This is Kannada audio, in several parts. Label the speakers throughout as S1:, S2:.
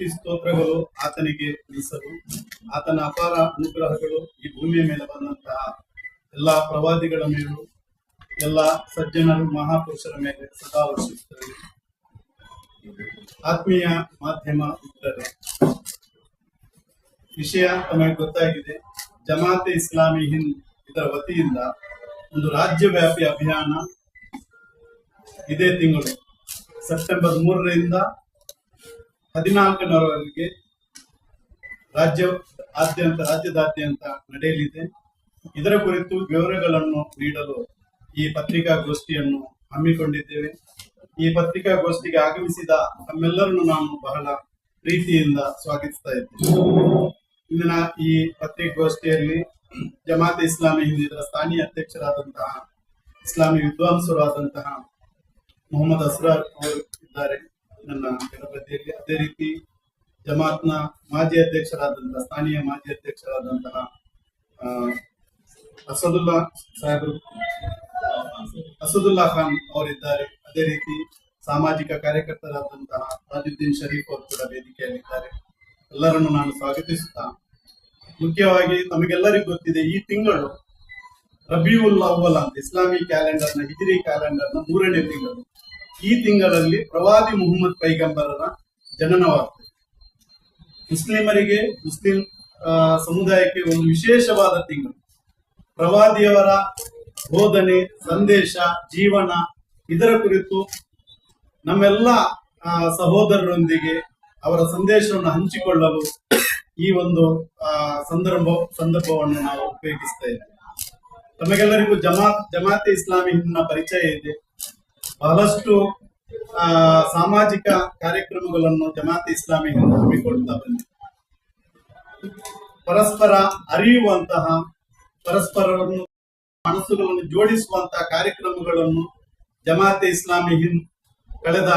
S1: ಸರ್ವಸ್ತುತಿ ಸ್ತೋತ್ರಗಳು ಆತನಿಗೆ ತಿಳಿಸಲು ಆತನ ಅಪಾರ ಅನುಗ್ರಹಗಳು ಈ ಭೂಮಿಯ ಮೇಲೆ ಬಂದಂತಹ ಎಲ್ಲಾ ಪ್ರವಾದಿಗಳ ಮೇಲೂ, ಎಲ್ಲ ಸಜ್ಜನರು ಮಹಾಪುರುಷರ ಮೇಲೆ ಸದಾ ವರ್ಷಿಸುತ್ತವೆ. ಆತ್ಮೀಯ ಮಾಧ್ಯಮ ಮಿತ್ರರೇ, ವಿಷಯ ತಮಗೆ ಗೊತ್ತಾಗಿದೆ. ಜಮಾತೆ ಇಸ್ಲಾಮಿ ಹಿಂದ್ ಇದರ ವತಿಯಿಂದ ಒಂದು ರಾಜ್ಯವ್ಯಾಪಿ ಅಭಿಯಾನ ಇದೇ ತಿಂಗಳು, ಸೆಪ್ಟೆಂಬರ್ ಮೂರರಿಂದ ಹದಿನಾಲ್ಕನವರೆಗೆ ರಾಜ್ಯ ಆದ್ಯಂತ, ರಾಜ್ಯದಾದ್ಯಂತ ನಡೆಯಲಿದೆ. ಇದರ ಕುರಿತು ವಿವರಗಳನ್ನು ನೀಡಲು ಈ ಪತ್ರಿಕಾಗೋಷ್ಠಿಯನ್ನು ಹಮ್ಮಿಕೊಂಡಿದ್ದೇವೆ. ಈ ಪತ್ರಿಕಾಗೋಷ್ಠಿಗೆ ಆಗಮಿಸಿದ ತಮ್ಮೆಲ್ಲರನ್ನು ನಾನು ಬಹಳ ಪ್ರೀತಿಯಿಂದ ಸ್ವಾಗತಿಸ್ತಾ ಇದ್ದೇನೆ. ಇಂದಿನ ಈ ಪತ್ರಿಕಾಗೋಷ್ಠಿಯಲ್ಲಿ ಜಮಾತ್ ಇಸ್ಲಾಮಿ ಹಿಂದ್ ಇದರ ಸ್ಥಾನೀಯ ಅಧ್ಯಕ್ಷರಾದಂತಹ, ಇಸ್ಲಾಮಿ ವಿದ್ವಾಂಸರು ಆದಂತಹ ಮೊಹಮ್ಮದ್ ಅಸ್ರಾರ್ ಅವರು ಇದ್ದಾರೆ. ನನ್ನ ಗಣಪತಿಯಲ್ಲಿ ಅದೇ ರೀತಿ ಜಮಾತ್ನ ಮಾಜಿ ಅಧ್ಯಕ್ಷರಾದಂತಹ, ಸ್ಥಾನೀಯ ಮಾಜಿ ಅಧ್ಯಕ್ಷರಾದಂತಹ ಅಸದುಲ್ಲಾ ಸಾಹೇಬರು, ಅಸದುಲ್ಲಾ ಖಾನ್ ಅವರಿದ್ದಾರೆ. ಅದೇ ರೀತಿ ಸಾಮಾಜಿಕ ಕಾರ್ಯಕರ್ತರಾದಂತಹ ರಾಜುದ್ದೀನ್ ಶರೀಫ್ ಅವರು ಕೂಡ ವೇದಿಕೆಯಲ್ಲಿದ್ದಾರೆ. ಎಲ್ಲರನ್ನು ನಾನು ಸ್ವಾಗತಿಸುತ್ತಾ, ಮುಖ್ಯವಾಗಿ ತಮಗೆಲ್ಲರಿಗೂ ಗೊತ್ತಿದೆ, ಈ ತಿಂಗಳು ರಬಿಯುಲ್ ಅವ್ವಲ್ ಅಂತ, ಇಸ್ಲಾಮಿ ಕ್ಯಾಲೆಂಡರ್ನ ನ ಕ್ಯಾಲೆಂಡರ್ನ ಮೂರನೇ ತಿಂಗಳು. ಈ ತಿಂಗಳಲ್ಲಿ ಪ್ರವಾದಿ ಮುಹಮ್ಮದ್ ಪೈಗಂಬರರ ಜನನವಾಗ್ತದೆ. ಮುಸ್ಲಿಮರಿಗೆ ಮುಸ್ಲಿಂ ಸಮುದಾಯಕ್ಕೆ ಒಂದು ವಿಶೇಷವಾದ ತಿಂಗಳು. ಪ್ರವಾದಿಯವರ ಬೋಧನೆ, ಸಂದೇಶ, ಜೀವನ ಇದರ ಕುರಿತು ನಮ್ಮೆಲ್ಲ ಸಹೋದರರೊಂದಿಗೆ ಅವರ ಸಂದೇಶವನ್ನು ಹಂಚಿಕೊಳ್ಳಲು ಈ ಒಂದು ಸಂದರ್ಭ, ಸಂದರ್ಭವನ್ನು ನಾವು ಉಪಯೋಗಿಸ್ತಾ ಇದ್ದೇವೆ. ತಮಗೆಲ್ಲರಿಗೂ ಜಮಾತ್, ಜಮಾತೆ ಇಸ್ಲಾಮಿ ಪರಿಚಯ ಇದೆ. ಬಹಳಷ್ಟು ಸಾಮಾಜಿಕ ಕಾರ್ಯಕ್ರಮಗಳನ್ನು ಜಮಾತ್ ಇಸ್ಲಾಮಿ ಹಮ್ಮಿಕೊಳ್ತಾ ಬಂದಿದೆ. ಪರಸ್ಪರ ಅರಿಯುವಂತಹ ಪರಸ್ಪರವನ್ನು ಮನಸ್ಸುಗಳನ್ನು ಜೋಡಿಸುವಂತಹ ಕಾರ್ಯಕ್ರಮಗಳನ್ನು ಜಮಾತೆ ಇಸ್ಲಾಮಿ ಹಿಂದ್ ಕಳೆದ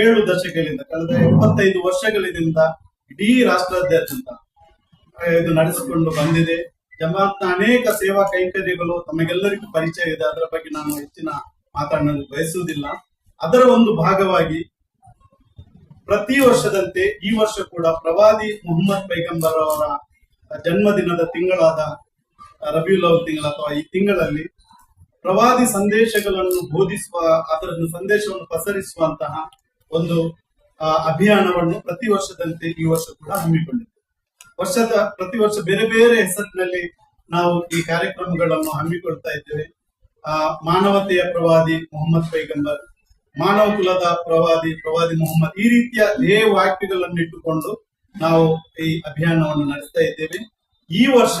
S1: ಏಳು ದಶಕಗಳಿಂದ, ಕಳೆದ ಎಪ್ಪತ್ತೈದು ವರ್ಷಗಳಿಂದ ಇಡೀ ರಾಷ್ಟ್ರಾದ್ಯಂತ ಇದು ನಡೆಸಿಕೊಂಡು ಬಂದಿದೆ. ಜಮಾತ್ನ ಅನೇಕ ಸೇವಾ ಕೈಂಕರ್ಯಗಳು ತಮಗೆಲ್ಲರಿಗೂ ಪರಿಚಯ ಇದೆ. ಅದರ ಬಗ್ಗೆ ನಾನು ಹೆಚ್ಚಿನ ಮಾತನಾಡಲು ಬಯಸುವುದಿಲ್ಲ. ಅದರ ಒಂದು ಭಾಗವಾಗಿ ಪ್ರತಿ ವರ್ಷದಂತೆ ಈ ವರ್ಷ ಕೂಡ ಪ್ರವಾದಿ ಮುಹಮ್ಮದ್ ಪೈಗಂಬರ್ ಅವರ ಜನ್ಮದಿನದ ತಿಂಗಳಾದ ರಬಿಯುಲ್ ಅವರ್ ತಿಂಗಳ ಅಥವಾ ಈ ತಿಂಗಳಲ್ಲಿ ಪ್ರವಾದಿ ಸಂದೇಶಗಳನ್ನು ಬೋಧಿಸುವ ಅದರ ಸಂದೇಶವನ್ನು ಪಸರಿಸುವಂತಹ ಒಂದು ಅಭಿಯಾನವನ್ನು ಪ್ರತಿ ವರ್ಷದಂತೆ ಈ ವರ್ಷ ಕೂಡ ಹಮ್ಮಿಕೊಂಡಿದೆ ವರ್ಷದ, ಪ್ರತಿ ವರ್ಷ ಬೇರೆ ಬೇರೆ ಹೆಸರಿನಲ್ಲಿ ನಾವು ಈ ಕಾರ್ಯಕ್ರಮಗಳನ್ನು ಹಮ್ಮಿಕೊಳ್ತಾ ಇದ್ದೇವೆ. ಮಾನವತೆಯ ಪ್ರವಾದಿ ಮೊಹಮ್ಮದ್ ಪೈಗಂಬರ್, ಮಾನವ ಕುಲದ ಪ್ರವಾದಿ ಪ್ರವಾದಿ ಮೊಹಮ್ಮದ್ ಈ ರೀತಿಯ ಧ್ಯೇಯ ವಾಕ್ಯಗಳನ್ನು ಇಟ್ಟುಕೊಂಡು ನಾವು ಈ ಅಭಿಯಾನವನ್ನು ನಡೆಸ್ತಾ ಇದ್ದೇವೆ. ಈ ವರ್ಷ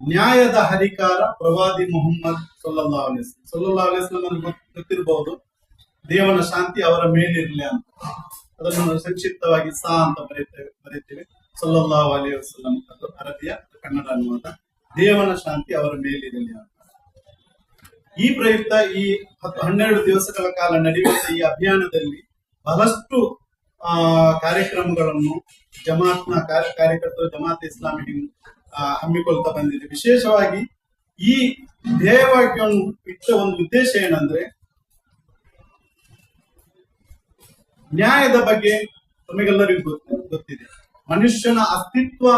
S1: ನ್ಯಾಯದ ಹರಿಕಾರ ಪ್ರವಾದಿ ಮೊಹಮ್ಮದ್ ಸೊಲ್ಲಾ ಅಲಿಸ್ ಸೊಲ್ಲಾ ಅಲಿಸ್ಲಾಂ ಗೊತ್ತಿರಬಹುದು ದೇವನ ಶಾಂತಿ ಅವರ ಮೇಲಿರಲಿ ಅಂತ. ಅದನ್ನು ಸಂಕ್ಷಿಪ್ತವಾಗಿ ಸಾ ಅಂತ ಬರೀತೇವೆ ಬರೀತೇವೆ ಸೊಲ್ಲಾ ಅಲಿ ವಸಲ್ಲಂ ಅದು ಅರಬಿಯ ಕನ್ನಡ ಅನುವಾದ ದೇವನ ಶಾಂತಿ ಅವರ ಮೇಲಿರಲಿ ಅಂತ. ಈ ಪ್ರಯುಕ್ತ ಈ ಹನ್ನೆರಡು ದಿವಸಗಳ ಕಾಲ ನಡೆಯುವ ಈ ಅಭಿಯಾನದಲ್ಲಿ ಬಹಳಷ್ಟು ಕಾರ್ಯಕ್ರಮಗಳನ್ನು ಜಮಾತ್ನ ಕಾರ್ಯ, ಕಾರ್ಯಕರ್ತರು ಜಮಾತ್ ಇಸ್ಲಾಮಿ ಹಮ್ಮಿಕೊಳ್ತಾ ಬಂದಿದೆ. ವಿಶೇಷವಾಗಿ ಈ ಧ್ಯೇಯವಾಕ್ಯವನ್ನು ಇಟ್ಟ ಒಂದು ಉದ್ದೇಶ ಏನಂದ್ರೆ, ನ್ಯಾಯದ ಬಗ್ಗೆ ತಮಗೆಲ್ಲರಿಗೂ ಗೊತ್ತು- ಗೊತ್ತಿದೆ. ಮನುಷ್ಯನ ಅಸ್ತಿತ್ವ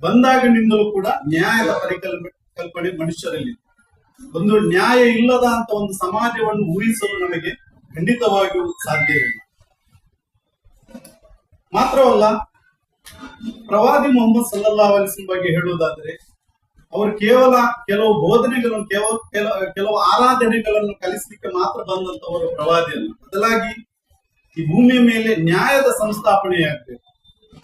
S1: ಬಂದಾಗಿನಿಂದಲೂ ಕೂಡ ನ್ಯಾಯದ ಪರಿಕಲ್ಪನೆ, ಕಲ್ಪನೆ ಮನುಷ್ಯರಲ್ಲಿ ಒಂದು ನ್ಯಾಯ ಇಲ್ಲದ ಅಂತ ಒಂದು ಸಮಾಜವನ್ನು ಊಹಿಸಲು ನಮಗೆ ಖಂಡಿತವಾಗಿಯೂ ಸಾಧ್ಯವಿಲ್ಲ ಮಾತ್ರವಲ್ಲ, ಪ್ರವಾದಿ ಮೊಹಮ್ಮದ್ ಸಲ್ಲಾ ಅಲಿಸಿನ ಬಗ್ಗೆ ಹೇಳುವುದಾದ್ರೆ, ಅವರು ಕೇವಲ ಕೆಲವು ಬೋಧನೆಗಳನ್ನು ಕೇವಲ ಕೆಲ- ಕೆಲವು ಆರಾಧನೆಗಳನ್ನು ಕಲಿಸಲಿಕ್ಕೆ ಮಾತ್ರ ಬಂದಂತವರು ಪ್ರವಾದಿ ಅಲ್ಲ. ಬದಲಾಗಿ ಈ ಭೂಮಿಯ ಮೇಲೆ ನ್ಯಾಯದ ಸಂಸ್ಥಾಪನೆಯಾಗಬೇಕು.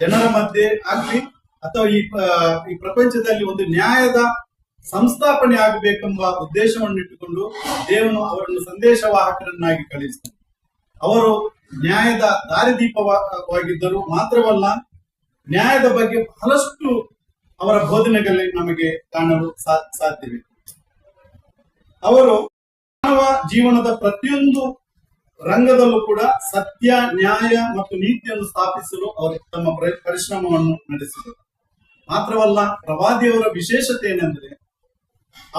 S1: ಜನರ ಮಧ್ಯೆ ಆಗ್ಲಿ, ಅಥವಾ ಈ ಪ್ರಪಂಚದಲ್ಲಿ ಒಂದು ನ್ಯಾಯದ ಸಂಸ್ಥಾಪನೆ ಆಗಬೇಕೆಂಬ ಉದ್ದೇಶವನ್ನು ಇಟ್ಟುಕೊಂಡು ದೇವನು ಅವರನ್ನು ಸಂದೇಶವಾಹಕರನ್ನಾಗಿ ಕಳಿಸಿದರು ಅವರು ನ್ಯಾಯದ ದಾರಿದೀಪವಾಗಿದ್ದರು ಮಾತ್ರವಲ್ಲ, ನ್ಯಾಯದ ಬಗ್ಗೆ ಬಹಳಷ್ಟು ಅವರ ಬೋಧನೆಗಳಲ್ಲಿ ನಮಗೆ ಕಾಣಲು ಸಾಧ್ಯವಿದೆ. ಅವರು ಮಾನವ ಜೀವನದ ಪ್ರತಿಯೊಂದು ರಂಗದಲ್ಲೂ ಕೂಡ ಸತ್ಯ, ನ್ಯಾಯ ಮತ್ತು ನೀತಿಯನ್ನು ಸ್ಥಾಪಿಸಲು ಅವರು ತಮ್ಮ ಪ್ರ- ಪರಿಶ್ರಮವನ್ನು ನಡೆಸಿದರು. ಮಾತ್ರವಲ್ಲ, ಪ್ರವಾದಿಯವರ ವಿಶೇಷತೆ ಏನೆಂದ್ರೆ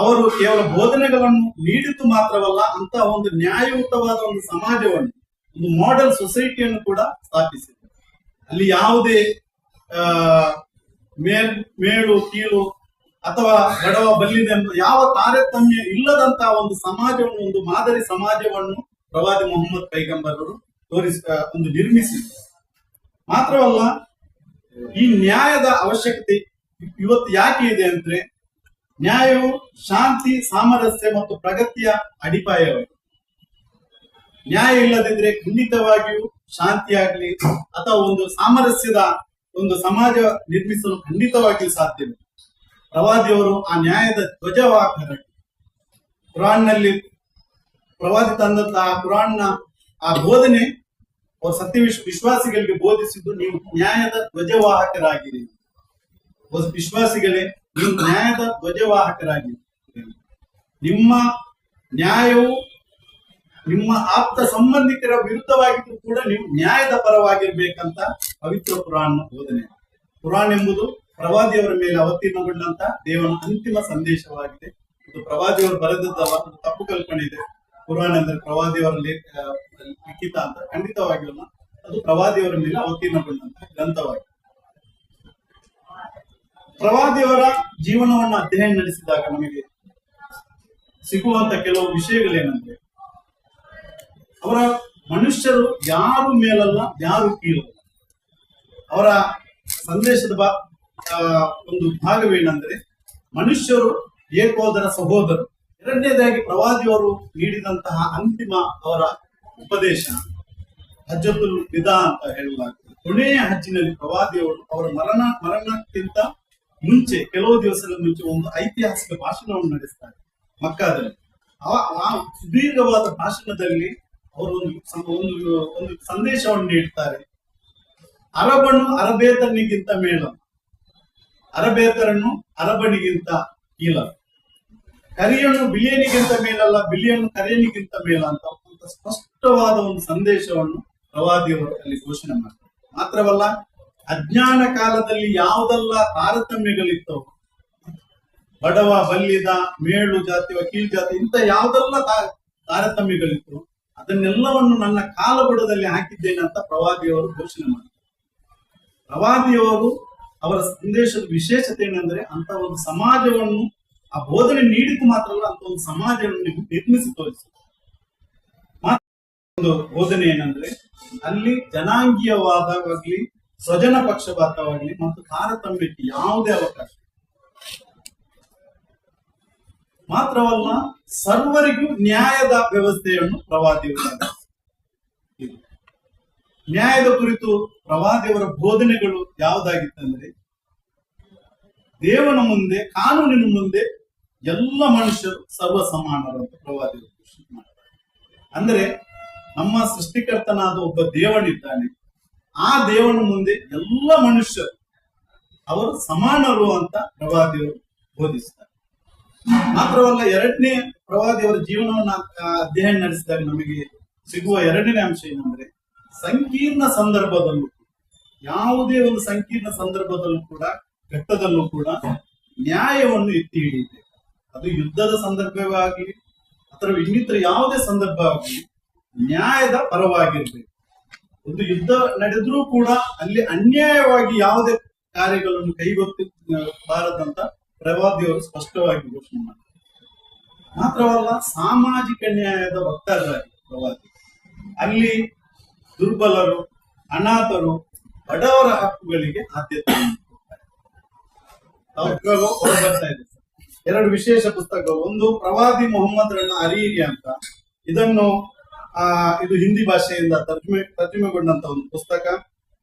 S1: ಅವರು ಕೇವಲ ಬೋಧನೆಗಳನ್ನು ನೀಡಿದ್ದು ಮಾತ್ರವಲ್ಲ ಅಂತ ಒಂದು ನ್ಯಾಯಯುತವಾದ ಒಂದು ಸಮಾಜವನ್ನು, ಒಂದು ಮಾಡೆಲ್ ಸೊಸೈಟಿಯನ್ನು ಕೂಡ ಸ್ಥಾಪಿಸಿದರು. ಅಲ್ಲಿ ಯಾವುದೇ ಮೇಲ್ ಮೇಳು ಕೀಳು ಅಥವಾ ಬಡವ ಬಲ್ಲಿದೆ ಯಾವ ತಾರತಮ್ಯ ಇಲ್ಲದಂತಹ ಒಂದು ಸಮಾಜವನ್ನು, ಒಂದು ಮಾದರಿ ಸಮಾಜವನ್ನು ಪ್ರವಾದಿ ಮೊಹಮ್ಮದ್ ಪೈಗಂಬರರು ತೋರಿಸ ಒಂದು ನಿರ್ಮಿಸಿದ್ದರು ಮಾತ್ರವಲ್ಲ, ಈ ನ್ಯಾಯದ ಅವಶ್ಯಕತೆ ಇವತ್ತು ಯಾಕೆ ಇದೆ ಅಂದ್ರೆ ನ್ಯಾಯವು ಶಾಂತಿ, ಸಾಮರಸ್ಯ ಮತ್ತು ಪ್ರಗತಿಯ ಅಡಿಪಾಯವಾಗಿದೆ ನ್ಯಾಯ ಇಲ್ಲದಿದ್ರೆ ಖಂಡಿತವಾಗಿಯೂ ಶಾಂತಿಯಾಗ್ಲಿ ಅಥವಾ ಒಂದು ಸಾಮರಸ್ಯದ ಒಂದು ಸಮಾಜ ನಿರ್ಮಿಸಲು ಖಂಡಿತವಾಗಿಯೂ ಸಾಧ್ಯವಿಲ್ಲ. ಪ್ರವಾದಿಯವರು ಆ ನ್ಯಾಯದ ಧ್ವಜವಾಹಕರಾಗಿ ಕುರಾನ್ನಲ್ಲಿ ಪ್ರವಾದಿ ತಂದಂತಹ ಕುರಾನ್ನ ಆ ಬೋಧನೆ ಸತ್ಯ ವಿಶ್- ವಿಶ್ವಾಸಿಗಳಿಗೆ ಬೋಧಿಸಿದ್ದು ನೀವು ನ್ಯಾಯದ ಧ್ವಜವಾಹಕರಾಗಿರಿ. ವಿಶ್ವಾಸಿಗಳೇ ನ್ಯಾಯದ ಧ್ವಜವಾಹಕರಾಗಿ ನಿಮ್ಮ ನ್ಯಾಯವು ನಿಮ್ಮ ಆಪ್ತ ಸಂಬಂಧಿಕರ ವಿರುದ್ಧವಾಗಿದ್ದು ಕೂಡ ನೀವು ನ್ಯಾಯದ ಪರವಾಗಿರ್ಬೇಕಂತ ಪವಿತ್ರ ಪುರಾಣ ಬೋಧನೆ. ಪುರಾಣ ಎಂಬುದು ಪ್ರವಾದಿಯವರ ಮೇಲೆ ಅವತೀರ್ಣಗೊಂಡಂತ ದೇವನ ಅಂತಿಮ ಸಂದೇಶವಾಗಿದೆ. ಇದು ಪ್ರವಾದಿಯವರು ಬರೆದದ್ದಲ್ಲ ತಪ್ಪು ಕಲ್ಪನೆ ಇದೆ. ಪುರಾಣ ಅಂದ್ರೆ ಪ್ರವಾದಿಯವರ ಲೇಖ ಲಿಖಿತ ಅಂತ ಖಂಡಿತವಾಗಿಲ್ಲ ಅದು ಪ್ರವಾದಿಯವರ ಮೇಲೆ ಅವತೀರ್ಣಗೊಂಡಂತಹ ಗ್ರಂಥವಾಗಿದೆ. ಪ್ರವಾದಿಯವರ ಜೀವನವನ್ನು ಅಧ್ಯಯನ ನಡೆಸಿದಾಗ ನಮಗೆ ಸಿಗುವಂತ ಕೆಲವು ವಿಷಯಗಳೇನಂದ್ರೆ, ಅವರ ಮನುಷ್ಯರು ಯಾರು ಮೇಲಲ್ಲ, ಯಾರು ಕೀಳಲ್ಲ. ಅವರ ಸಂದೇಶದ ಒಂದು ಭಾಗವೇನಂದ್ರೆ, ಮನುಷ್ಯರು ಏಕೋದರ ಸಹೋದರು ಎರಡನೇದಾಗಿ ಪ್ರವಾದಿಯವರು ನೀಡಿದಂತಹ ಅಂತಿಮ ಅವರ ಉಪದೇಶ ಹಜ್ಜತುಲ್ ವಿದಾ ಅಂತ ಹೇಳಲಾಗ್ತದೆ ಕೊನೆಯ ಹಜ್ಜಿನಲ್ಲಿ ಪ್ರವಾದಿಯವರು ಅವರ ಮರಣ, ಮರಣಕ್ಕಿಂತ ಮುಂಚೆ, ಕೆಲವು ದಿವಸಗಳ ಮುಂಚೆ ಒಂದು ಐತಿಹಾಸಿಕ ಭಾಷಣವನ್ನು ನಡೆಸ್ತಾರೆ ಮಕ್ಕಾದಲ್ಲಿ. ಆ- ಸುದೀರ್ಘವಾದ ಭಾಷಣದಲ್ಲಿ ಅವರು ಒಂದು ಒಂದು ಒಂದು ಸಂದೇಶವನ್ನು ನೀಡ್ತಾರೆ. ಅರಬನು ಅರಬೇತನಿಗಿಂತ ಮೇಳ ಅರಬೇತರನ್ನು ಅರಬನಿಗಿಂತ ಕೀಲ. ಕರಿಯನ್ನು ಬಿಲಿಯನಿಗಿಂತ ಮೇಲಲ್ಲ ಬಿಳಿಯನ್ನು ಕರಿಯನಿಗಿಂತ ಮೇಲ ಅಂತ ಸ್ಪಷ್ಟವಾದ ಒಂದು ಸಂದೇಶವನ್ನು ಪ್ರವಾದಿಯವರು ಅಲ್ಲಿ ಘೋಷಣೆ ಮಾಡ್ತಾರೆ. ಮಾತ್ರವಲ್ಲ ಅಜ್ಞಾನ ಕಾಲದಲ್ಲಿ ಯಾವುದೆಲ್ಲ ತಾರತಮ್ಯಗಳಿತ್ತು, ಬಡವ, ಬಲ್ಲಿದ ಮೇಳು ಜಾತಿ ಕೀಳ್ ಜಾತಿ, ಇಂಥ ಯಾವುದೆಲ್ಲ ತಾರತಮ್ಯಗಳಿತ್ತು, ಅದನ್ನೆಲ್ಲವನ್ನು ನನ್ನ ಕಾಲಬುಡದಲ್ಲಿ ಹಾಕಿದ್ದೇನೆ ಅಂತ ಪ್ರವಾದಿಯವರು ಘೋಷಣೆ ಮಾಡ್ತಾರೆ ಪ್ರವಾದಿಯವರು ಅವರ ಸಂದೇಶದ ವಿಶೇಷತೆ ಏನಂದ್ರೆ ಅಂತ ಒಂದು ಸಮಾಜವನ್ನು, ಆ ಬೋಧನೆ ನೀಡಿದ್ದು ಮಾತ್ರ ಅಲ್ಲ ಅಂತ ಒಂದು ಸಮಾಜವನ್ನು ನಿರ್ಮಿಸಿ ಮಾತ್ರ ಒಂದು ಬೋಧನೆ ಏನಂದ್ರೆ ಅಲ್ಲಿ ಜನಾಂಗೀಯವಾದವಾಗ್ಲಿ ಸ್ವಜನ ಪಕ್ಷಪಾತವಾಗಲಿ ಮತ್ತು ತಾರತಮ್ಯಕ್ಕೆ ಯಾವುದೇ ಅವಕಾಶ ಮಾತ್ರವಲ್ಲ, ಸರ್ವರಿಗೂ ನ್ಯಾಯದ ವ್ಯವಸ್ಥೆಯನ್ನು ಪ್ರವಾದಿಯವರು ಇದು. ನ್ಯಾಯದ ಕುರಿತು ಪ್ರವಾದಿಯವರ ಬೋಧನೆಗಳು ಯಾವುದಾಗಿತ್ತಂದ್ರೆ, ದೇವನ ಮುಂದೆ, ಕಾನೂನಿನ ಮುಂದೆ ಎಲ್ಲ ಮನುಷ್ಯರು ಸರ್ವ ಸಮಾನರು ಅಂತ ಮಾಡ್ತಾರೆ ಅಂದ್ರೆ, ನಮ್ಮ ಸೃಷ್ಟಿಕರ್ತನಾದ ಒಬ್ಬ ದೇವನಿದ್ದಾನೆ. ಆ ದೇವನ ಮುಂದೆ ಎಲ್ಲ ಮನುಷ್ಯರು ಅವರು ಸಮಾನರು ಅಂತ ಪ್ರವಾದಿಯವರು ಬೋಧಿಸ್ತಾರೆ. ಮಾತ್ರವಲ್ಲ ಎರಡನೇ ಪ್ರವಾದಿಯವರ ಜೀವನವನ್ನ ಅಧ್ಯಯನ ನಡೆಸಿದಾಗ ನಮಗೆ ಸಿಗುವ ಎರಡನೇ ಅಂಶ ಏನಂದ್ರೆ ಸಂಕೀರ್ಣ ಸಂದರ್ಭದಲ್ಲೂ ಯಾವುದೇ ಒಂದು ಸಂಕೀರ್ಣ ಸಂದರ್ಭದಲ್ಲೂ ಕೂಡ, ಘಟ್ಟದಲ್ಲೂ ಕೂಡ ನ್ಯಾಯವನ್ನು ಎತ್ತಿ ಹಿಡಿಯಬೇಕು ಅದು ಯುದ್ಧದ ಸಂದರ್ಭವೇ ಆಗಲಿ ಅಥವಾ ಇನ್ನಿತರ ಯಾವುದೇ ಸಂದರ್ಭ ಆಗಲಿ ನ್ಯಾಯದ ಪರವಾಗಿರ್ಬೇಕು. ಒಂದು ಯುದ್ಧ ನಡೆದ್ರೂ ಕೂಡ ಅಲ್ಲಿ ಅನ್ಯಾಯವಾಗಿ ಯಾವುದೇ ಕಾರ್ಯಗಳನ್ನು ಕೈಗೊತ್ತಿ ಬಾರದಂತ ಪ್ರವಾದಿಯವರು ಸ್ಪಷ್ಟವಾಗಿ ಘೋಷಣೆ ಮಾಡ್ತಾರೆ. ಮಾತ್ರವಲ್ಲ, ಸಾಮಾಜಿಕ ನ್ಯಾಯದ ವಕ್ತಾರರಾಗಿ ಪ್ರವಾದಿ. ಅಲ್ಲಿ ದುರ್ಬಲರು, ಅನಾಥರು, ಬಡವರ ಹಕ್ಕುಗಳಿಗೆ ಆದ್ಯತೆ ಇದೆ ಎರಡು ವಿಶೇಷ ಪುಸ್ತಕಗಳು. ಒಂದು ಪ್ರವಾದಿ ಮೊಹಮ್ಮದ್ ರನ್ನ ಅರಿಯಿರಿ ಅಂತ. ಇದನ್ನು ಆ, ಇದು ಹಿಂದಿ ಭಾಷೆಯಿಂದ ತರ್ಜುಮೆ, ತರ್ಜುಮೆಗೊಂಡಂತ ಒಂದು ಪುಸ್ತಕ.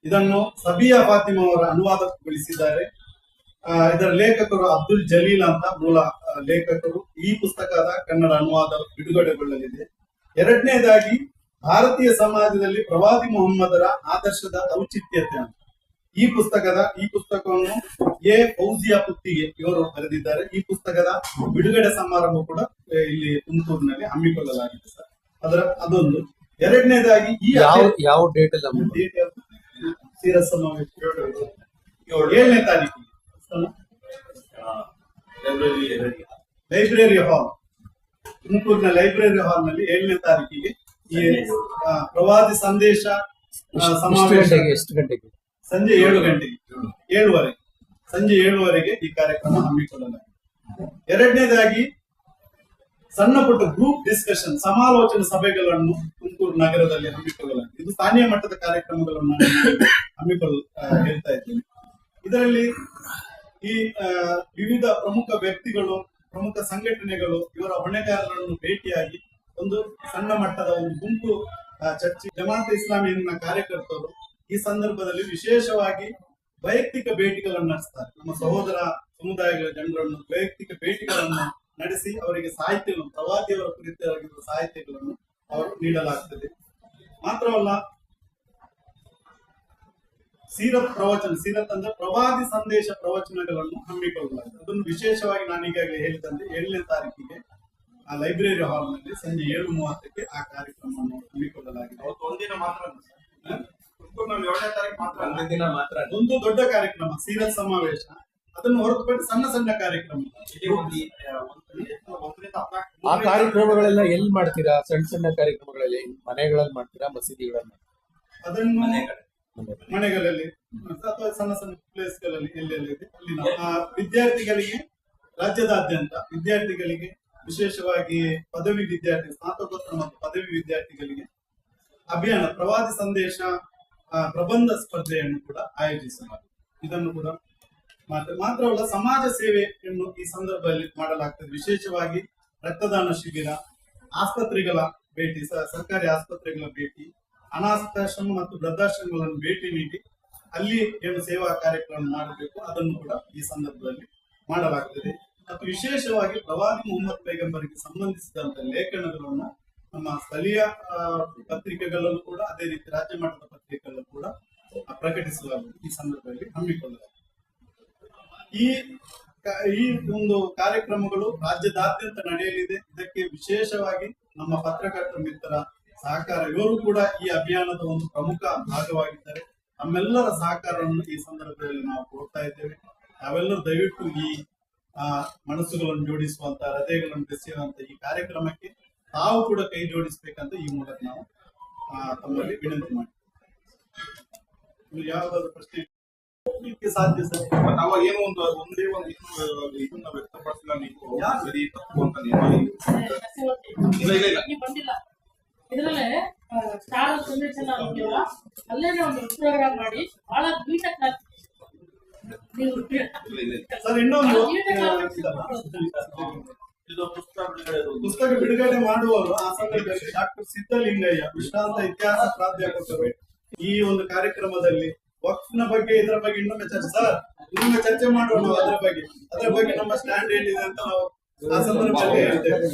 S1: ಇದನ್ನು ಸಬಿಯಾ ಫಾತಿಮಾ ಅವರ ಅನುವಾದಗೊಳಿಸಿದ್ದಾರೆ ಇದರ ಲೇಖಕರು ಅಬ್ದುಲ್ ಜಲೀಲ್ ಅಂತ ಮೂಲ ಲೇಖಕರು. ಈ ಪುಸ್ತಕದ ಕನ್ನಡ ಅನುವಾದ ಬಿಡುಗಡೆಗೊಳ್ಳಲಿದೆ. ಎರಡನೇದಾಗಿ, ಭಾರತೀಯ ಸಮಾಜದಲ್ಲಿ ಪ್ರವಾದಿ ಮೊಹಮ್ಮದರ ಆದರ್ಶದ ಔಚಿತ್ಯತೆ ಅಂತ. ಈ ಪುಸ್ತಕದ, ಈ ಪುಸ್ತಕವನ್ನು ಎ. ಫೌಜಿಯಾ ಪುತ್ತಿಗೆ ಇವರು ಬರೆದಿದ್ದಾರೆ. ಈ ಪುಸ್ತಕದ ಬಿಡುಗಡೆ ಸಮಾರಂಭ ಕೂಡ ಇಲ್ಲಿ ತುಮಕೂರಿನಲ್ಲಿ ಹಮ್ಮಿಕೊಳ್ಳಲಾಗಿದೆ ಸರ್. ಅದರ ಅದೊಂದು. ಎರಡನೇದಾಗಿ ಈ
S2: ಯಾವ ಯಾವ ಡೇಟ್
S1: ಯಾವ್ದು? ಸೀರಸ್ ಸಮಾವೇಶ ಏಳನೇ ತಾರೀಕು. ಲೈಬ್ರರಿ ಹಾಲ್ ತುಮಕೂರಿನ ಲೈಬ್ರರಿ ಹಾಲ್ನಲ್ಲಿ ಏಳನೇ ತಾರೀಕಿಗೆ ಈ ಪ್ರವಾದಿ ಸಂದೇಶ ಸಮಾವೇಶ.
S2: ಗಂಟೆಗೆ ಎಷ್ಟು ಗಂಟೆಗೆ?
S1: ಸಂಜೆ ಏಳು ಗಂಟೆಗೆ. ಏಳುವರೆಗೆ. ಸಂಜೆ ಏಳುವರೆಗೆ ಈ ಕಾರ್ಯಕ್ರಮ ಹಮ್ಮಿಕೊಳ್ಳಲಾಗಿದೆ. ಎರಡನೇದಾಗಿ ಸಣ್ಣ ಪುಟ್ಟ ಗ್ರೂಪ್ ಡಿಸ್ಕಷನ್ ಸಮಾಲೋಚನೆ ಸಭೆಗಳನ್ನು ತುಮಕೂರು ನಗರದಲ್ಲಿ ಹಮ್ಮಿಕೊಳ್ಳಲಾಗಿದೆ. ಇದು ಸ್ಥಾನೀಯ ಮಟ್ಟದ ಕಾರ್ಯಕ್ರಮಗಳನ್ನು ನಾನು ಹಮ್ಮಿಕೊಳ್ಳ ಹೇಳ್ತಾ ಇದ್ದೇನೆ. ಇದರಲ್ಲಿ ಈ ವಿವಿಧ ಪ್ರಮುಖ ವ್ಯಕ್ತಿಗಳು, ಪ್ರಮುಖ ಸಂಘಟನೆಗಳು ಇವರ ಹೊಣೆಗಾರರನ್ನು ಭೇಟಿಯಾಗಿ ಒಂದು ಸಣ್ಣ ಮಟ್ಟದ ಒಂದು ಗುಂಪು ಚರ್ಚೆ, ಜಮಾತ್ ಇಸ್ಲಾಮಿಯನ್ನ ಕಾರ್ಯಕರ್ತರು ಈ ಸಂದರ್ಭದಲ್ಲಿ ವಿಶೇಷವಾಗಿ ವೈಯಕ್ತಿಕ ಭೇಟಿಗಳನ್ನು ನಡೆಸ್ತಾರೆ. ನಮ್ಮ ಸಹೋದರ ಸಮುದಾಯಗಳ ಜನರನ್ನು ವೈಯಕ್ತಿಕ ಭೇಟಿಗಳನ್ನು ನಡೆಸಿ ಅವರಿಗೆ ಸಾಹಿತ್ಯಗಳನ್ನು ಪ್ರವಾದಿಯವರ ಕುರಿತಾಗಿರುವ ಸಾಹಿತ್ಯಗಳನ್ನು ಅವರು ನೀಡಲಾಗ್ತದೆ. ಮಾತ್ರವಲ್ಲ ಸೀರತ್ ಪ್ರವಚನ ಸೀರತ್ ಅಂದ್ರೆ ಪ್ರವಾದಿ ಸಂದೇಶ ಪ್ರವಚನಗಳನ್ನು ಹಮ್ಮಿಕೊಳ್ಳಲಾಗಿದೆ. ಅದನ್ನು ವಿಶೇಷವಾಗಿ ನಾನು ಈಗಾಗಲೇ ಹೇಳಿದಂತೆ ಏಳನೇ ತಾರೀಕಿಗೆ ಆ ಲೈಬ್ರರಿ ಹಾಲ್ನಲ್ಲಿ ಸಂಜೆ ಏಳು ಮೂವತ್ತಕ್ಕೆ ಆ ಕಾರ್ಯಕ್ರಮವನ್ನು ಹಮ್ಮಿಕೊಳ್ಳಲಾಗಿದೆ.
S3: ಅವತ್ತು ಒಂದಿನ ಮಾತ್ರ ತುಮಕೂರಿನಲ್ಲಿ ಏಳನೇ ತಾರೀಕು ಮಾತ್ರ
S2: ಒಂದು ದಿನ ಮಾತ್ರ
S1: ಅದೊಂದು ದೊಡ್ಡ ಕಾರ್ಯಕ್ರಮ ಸೀರತ್ ಸಮಾವೇಶ. ಅದನ್ನು ಹೊರತುಪಡಿಸಿ ಸಣ್ಣ ಸಣ್ಣ ಕಾರ್ಯಕ್ರಮ.
S3: ಆ,
S2: ಕಾರ್ಯಕ್ರಮಗಳೆಲ್ಲ ಎಲ್ಲಿ ಮಾಡ್ತೀರಾ? ಸಣ್ಣ ಸಣ್ಣ ಕಾರ್ಯಕ್ರಮಗಳಲ್ಲಿ ಮನೆಗಳಲ್ಲಿ ಮಾಡ್ತೀರಾ? ಮಸೀದಿಗಳಲ್ಲಿ
S1: ಅದನ್ನು
S3: ಮನೆಗಳು.
S1: ಮನೆಗಳಲ್ಲಿ. ಅಥವಾ ಸಣ್ಣ ಸಣ್ಣ ಪ್ಲೇಸ್ಗಳಲ್ಲಿ ಎಲ್ಲೆಲ್ಲಿ ಇದೆ? ಅಲ್ಲಿ ಆ ವಿದ್ಯಾರ್ಥಿಗಳಿಗೆ ರಾಜ್ಯದಾದ್ಯಂತ ವಿದ್ಯಾರ್ಥಿಗಳಿಗೆ ವಿಶೇಷವಾಗಿ ಪದವಿ ವಿದ್ಯಾರ್ಥಿ ಸ್ನಾತಕೋತ್ತರ ಮತ್ತು ಪದವಿ ವಿದ್ಯಾರ್ಥಿಗಳಿಗೆ ಅಭಿಯಾನ ಪ್ರವಾದಿ ಸಂದೇಶ ಆ, ಪ್ರಬಂಧ ಸ್ಪರ್ಧೆಯನ್ನು ಕೂಡ ಆಯೋಜಿಸಲಾಗಿದೆ ಇದನ್ನು ಕೂಡ ಮಾತ್ರ ಮಾತ್ರವಲ್ಲ, ಸಮಾಜ ಸೇವೆಯನ್ನು ಈ ಸಂದರ್ಭದಲ್ಲಿ ಮಾಡಲಾಗ್ತದೆ. ವಿಶೇಷವಾಗಿ ರಕ್ತದಾನ ಶಿಬಿರ, ಆಸ್ಪತ್ರೆಗಳ ಭೇಟಿ ಸರ್ಕಾರಿ ಆಸ್ಪತ್ರೆಗಳ ಭೇಟಿ ಅನಾಥಾಶ್ರಮ ಮತ್ತು ವೃದ್ಧಾಶ್ರಮಗಳನ್ನು ಭೇಟಿ ನೀಡಿ, ಅಲ್ಲಿ ಏನು ಸೇವಾ ಕಾರ್ಯಕ್ರಮ ಮಾಡಬೇಕು, ಅದನ್ನು ಕೂಡ ಈ ಸಂದರ್ಭದಲ್ಲಿ ಮಾಡಲಾಗ್ತದೆ. ಮತ್ತು ವಿಶೇಷವಾಗಿ ಪ್ರವಾದಿ ಮೊಹಮ್ಮದ್ ಪೈಗಂಬರಿಗೆ ಸಂಬಂಧಿಸಿದಂತ ಲೇಖನಗಳನ್ನು ನಮ್ಮ ಸ್ಥಳೀಯ ಪತ್ರಿಕೆಗಳಲ್ಲೂ ಕೂಡ, ಅದೇ ರೀತಿ ರಾಜ್ಯ ಮಟ್ಟದ ಪತ್ರಿಕೆಗಳಲ್ಲೂ ಕೂಡ ಪ್ರಕಟಿಸಲಾಗುವುದು. ಈ ಸಂದರ್ಭದಲ್ಲಿ ಹಮ್ಮಿಕೊಳ್ಳಲಾಗಿದೆ. ಈ ಈ ಒಂದು ಕಾರ್ಯಕ್ರಮಗಳು ರಾಜ್ಯದಾದ್ಯಂತ ನಡೆಯಲಿದೆ. ಇದಕ್ಕೆ ವಿಶೇಷವಾಗಿ ನಮ್ಮ ಪತ್ರಕರ್ತ ಮಿತ್ರ ಸಹಕಾರ ಇವರು ಕೂಡ ಈ ಅಭಿಯಾನದ ಒಂದು ಪ್ರಮುಖ ಭಾಗವಾಗಿದ್ದಾರೆ. ನಮ್ಮೆಲ್ಲರ ಸಹಕಾರವನ್ನು ಈ ಸಂದರ್ಭದಲ್ಲಿ ನಾವು ಕೊಡ್ತಾ ಇದ್ದೇವೆ. ನಾವೆಲ್ಲರೂ ದಯವಿಟ್ಟು ಈ ಆ, ಮನಸ್ಸುಗಳನ್ನು ಜೋಡಿಸುವಂತ ಹೃದಯಗಳನ್ನು ಬೆಸೆಯುವಂತ ಈ ಕಾರ್ಯಕ್ರಮಕ್ಕೆ ತಾವು ಕೂಡ ಕೈ ಜೋಡಿಸಬೇಕಂತ ಈ ಮೂಲಕ ನಾವು ತಮ್ಮಲ್ಲಿ ವಿನಂತಿ ಮಾಡಿ ಯಾವ್ದಾದ್ರು ಪ್ರಶ್ನೆ ಸಾಧ್ಯ ಸರ್?
S3: ಮತ್ತೆ ಅವಾಗ ಏನೋ ಒಂದು ಒಂದೇ ಒಂದು ಇದನ್ನ ವ್ಯಕ್ತಪಡಿಸಿಲ್ಲ ನೀವು. ಸರಿ ತಪ್ಪು ಅಂತ ನೀವು ಇಲ್ಲ ಇಲ್ಲ ಇಲ್ಲ.
S4: ನೀವು ಬಂದಿಲ್ಲ. ಇದ್ರಲ್ಲೇ ಸ್ಟಾರ್ ಸಂದೇಶನ ಅಂತೀವಲ್ಲ ಅಲ್ಲೇನೆ ಒಂದು ಪ್ರೋಗ್ರಾಮ್ ಮಾಡಿ ಬಹಳ ನೀಟಾಗಿ ನೀವು
S3: ಇಲ್ಲ ಇಲ್ಲ ಇಲ್ಲ.
S1: ಸರ್ ಇನ್ನೊಂದು
S3: ಇದು ಪುಸ್ತಕ ಬಿಡುಗಡೆ.
S1: ಪುಸ್ತಕ ಬಿಡುಗಡೆ ಮಾಡುವವರು ಆ ಸಂದರ್ಭದಲ್ಲಿ ಡಾಕ್ಟರ್ ಸಿದ್ದಲಿಂಗಯ್ಯ ವಿಶ್ರಾಂತ ಇತಿಹಾಸ ಪ್ರಾಧ್ಯಾಪಕರು ಈ ಒಂದು ಕಾರ್ಯಕ್ರಮದಲ್ಲಿ ವಕ್ಫ್ನ ಬಗ್ಗೆ, ಇದರ ಬಗ್ಗೆ ಇನ್ನೊಮ್ಮೆ ಚರ್ಚೆ. ಸರ್, ಇನ್ನೊಮ್ಮೆ ಚರ್ಚೆ ಮಾಡೋಣ ಅದರ ಬಗ್ಗೆ. ಅದರ ಬಗ್ಗೆ ನಮ್ಮ ಸ್ಟ್ಯಾಂಡ್ ಏನಿದೆ ಅಂತ ನಾವು ಆ ಸಂದರ್ಭದಲ್ಲಿ ಹೇಳ್ತೇವೆ.